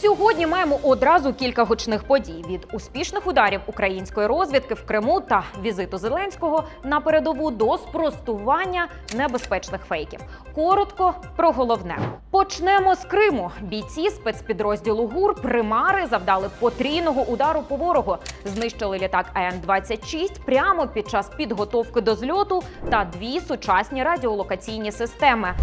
Сьогодні маємо одразу кілька гучних подій від успішних ударів української розвідки в Криму та візиту Зеленського на передову до спростування небезпечних фейків. Коротко про головне. Почнемо з Криму. Бійці спецпідрозділу ГУР примари завдали потрійного удару по ворогу. Знищили літак АН-26 прямо під час підготовки до зльоту та дві сучасні радіолокаційні системи.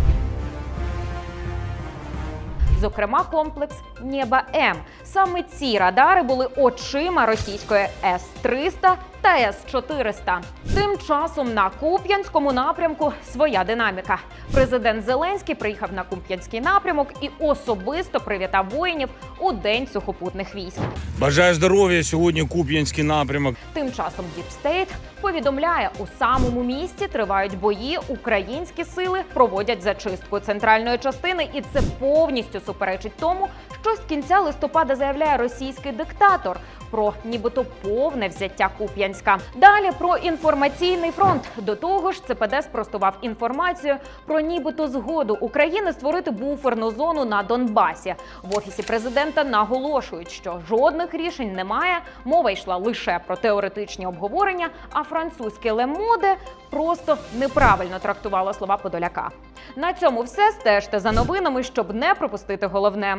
Зокрема, комплекс Нєба М. Саме ці радари були очима російської С-300 та С-400. Тим часом на Куп'янському напрямку своя динаміка. Президент Зеленський приїхав на Куп'янський напрямок і особисто привітав воїнів у день сухопутних військ. Бажаю здоров'я сьогодні Куп'янський напрямок. Тим часом Діпстейт повідомляє, у самому місті тривають бої. Українські сили проводять зачистку центральної частини, і це повністю суперечить тому, що з кінця листопада заявляє російський диктатор про нібито повне взяття Куп'янська. Далі про інформаційний фронт. До того ж, ЦПД спростував інформацію про нібито згоду України створити буферну зону на Донбасі. В офісі президента наголошують, що жодних рішень немає. Мова йшла лише про теоретичні обговорення. А французьке Лемоде просто неправильно трактувало слова Подоляка. На цьому все стежте за новинами, щоб не пропустити головне.